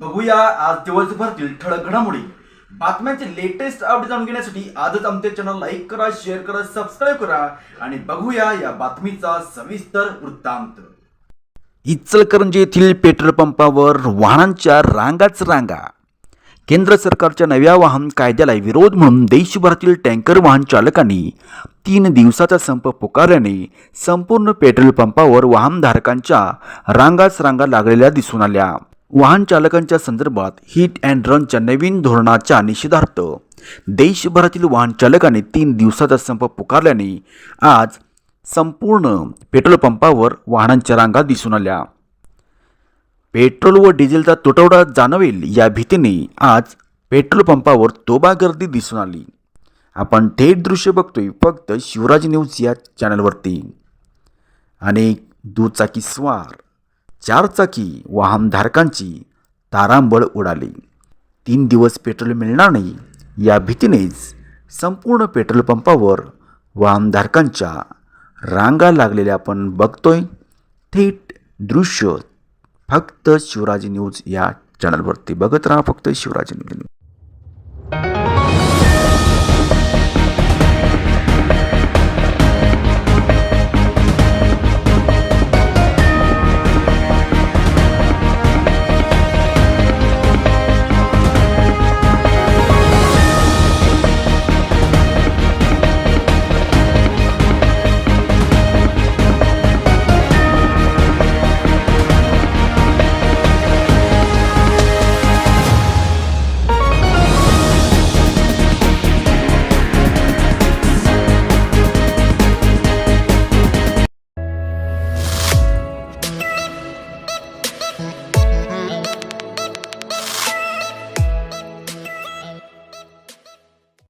बघूया आज दिवसभरातील ठळक घडामोडी. बातम्यांचे लेटेस्ट अपडेट जाणून घेण्यासाठी आजच आमच्या चॅनल लाईक करा शेअर करा सबस्क्राईब करा आणि बघूया या बातमीचा सविस्तर वृत्तांत. इचलकरंजी येथील पेट्रोल पंपावर वाहनांच्या रांगाच रांगा. केंद्र सरकारच्या नव्या वाहन कायद्याला विरोध म्हणून देशभरातील टँकर वाहन चालकांनी तीन दिवसाचा संप पुकारल्याने संपूर्ण पेट्रोल पंपावर वाहनधारकांच्या रांगाच रांगा लागलेल्या दिसून आल्या. वाहन चालकांच्या संदर्भात हिट अँड रनच्या नवीन धोरणाच्या निषेधार्थ. देशभरातील वाहन चालकांनी तीन दिवसाचा संप पुकारल्याने आज संपूर्ण पेट्रोल पंपावर वाहनांच्या रांगा दिसून आल्या. पेट्रोल व डिझेलचा तुटवडा जाणवेल या भीतीने आज पेट्रोल पंपावर तोबा गर्दी दिसून आली. आपण थेट दृश्य बघतोय फक्त शिवराज न्यूज या चॅनलवरती अनेक दुचाकी स्वार चारचाकी वाहनधारकांची तारांबळ उडाली. तीन दिवस पेट्रोल मिळणार नाही या भीतीनेच संपूर्ण पेट्रोल पंपावर वाहनधारकांच्या रांगा लागलेल्या आपण बघतोय. थेट दृश्य फक्त शिवराजी न्यूज या चॅनलवरती बघत राहा फक्त शिवराजी न्यूज.